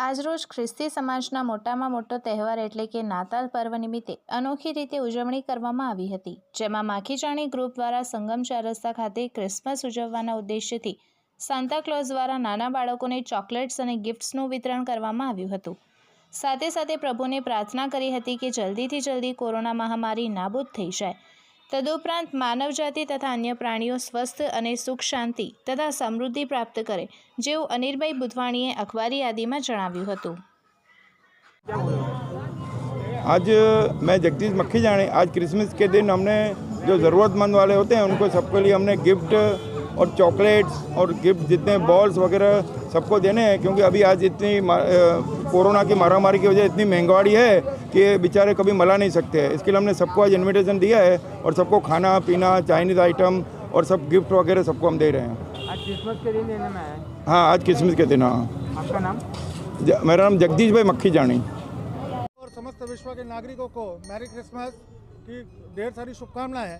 આજરોજ ખ્રિસ્તી સમાજના મોટામાં મોટો તહેવાર એટલે કે નાતાલ પર્વ નિમિત્તે અનોખી રીતે ઉજવણી કરવામાં આવી હતી. જેમાં માખીચાણી ગ્રુપ દ્વારા સંગમ ચાર રસ્તા ખાતે ક્રિસમસ ઉજવવાના ઉદ્દેશ્યથી સાંતાક્લોઝ દ્વારા નાના બાળકોને ચોકલેટ્સ અને ગિફ્ટ્સનું વિતરણ કરવામાં આવ્યું હતું. સાથે સાથે પ્રભુને પ્રાર્થના કરી હતી કે જલ્દીથી જલ્દી કોરોના મહામારી નાબૂદ થઈ જાય. તદુપરાંત માનવજાતિ તથા અન્ય પ્રાણીઓ સ્વસ્થ અને સુખ શાંતિ તથા સમૃદ્ધિ પ્રાપ્ત કરે જેવું અનિરભાઈ બુધવાણીએ અખબારી યાદીમાં જણાવ્યું હતું आज मैं जगदीश मक्खी जाने आज क्रिसमस के दिन हमने जो ज़रूरतमंद वाले होते हैं उनको सबके लिए हमने गिफ्ट और चॉकलेट्स और गिफ्ट जितने बॉल्स वगैरह सबको देने हैं क्योंकि अभी आज इतनी कोरोना की महामारी की वजह इतनी महँगाई है कि बेचारे कभी मला नहीं सकते हैं। इसके लिए हमने सबको आज इन्विटेशन दिया है और सबको खाना पीना चाइनीज़ आइटम और सब गिफ्ट वगैरह सबको हम दे रहे हैं। आज क्रिसमस के दिन देने में हाँ? आज क्रिसमस के दिन हाँ। आपका नाम? ज- मेरा नाम जगदीश भाई मक्खी जानी। और समस्त विश्व के नागरिकों को मैरी क्रिसमस की ढेर सारी शुभकामनाएँ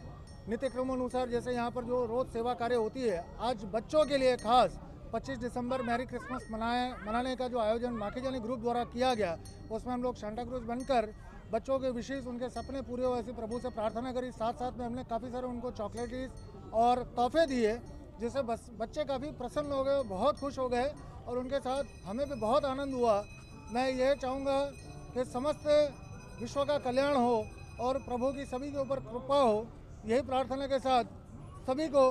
नित्य क्रम अनुसार जैसे यहाँ पर जो रोज सेवा कार्य होती है आज बच्चों के लिए खास 25 दिसंबर मैरी क्रिसमस मनाए, मनाने का जो आयोजन माखीजानी ग्रुप द्वारा किया गया, उसमें हम लोग शांता क्रूज बनकर बच्चों के विशेष उनके सपने पूरे हो ऐसी प्रभु से प्रार्थना करी। साथ साथ में हमने काफ़ी सारे उनको चॉकलेटीज और तोहफे दिए, जिससे बस, बच्चे काफ़ी प्रसन्न हो गए, बहुत खुश हो गए और उनके साथ हमें भी बहुत आनंद हुआ। मैं ये चाहूँगा कि समस्त विश्व का कल्याण हो और प्रभु की सभी के ऊपर कृपा हो। यही प्रार्थना के साथ सभी को